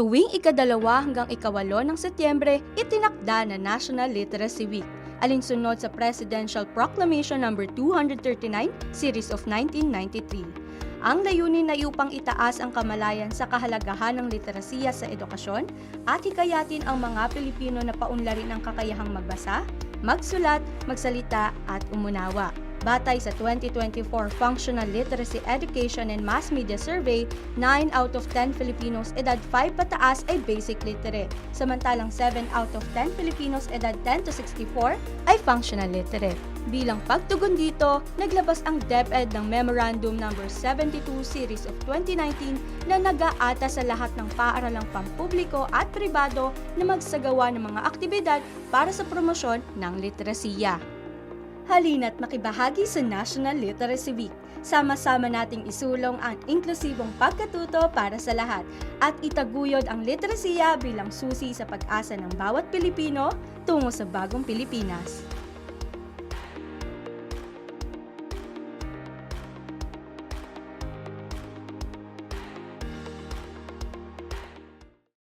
Tuwing ikadalawa hanggang ikawalo ng Setyembre, itinakda na National Literacy Week, alinsunod sa Presidential Proclamation No. 239, Series of 1993. Ang layunin ay upang itaas ang kamalayan sa kahalagahan ng literasiya sa edukasyon at hikayatin ang mga Pilipino na paunlarin ang kakayahang magbasa, magsulat, magsalita at umunawa. Batay sa 2024 Functional Literacy Education and Mass Media Survey, 9 out of 10 Filipinos edad 5 pataas ay basic literate, samantalang 7 out of 10 Filipinos edad 10 to 64 ay functional literate. Bilang pagtugon dito, naglabas ang DepEd ng Memorandum No. 72 Series of 2019 na nag-aata sa lahat ng paaralang pampubliko at pribado na magsagawa ng mga aktibidad para sa promosyon ng literasiya. Halina't makibahagi sa National Literacy Week. Sama-sama nating isulong ang inklusibong pagkatuto para sa lahat at itaguyod ang literasiya bilang susi sa pag-asa ng bawat Pilipino tungo sa bagong Pilipinas.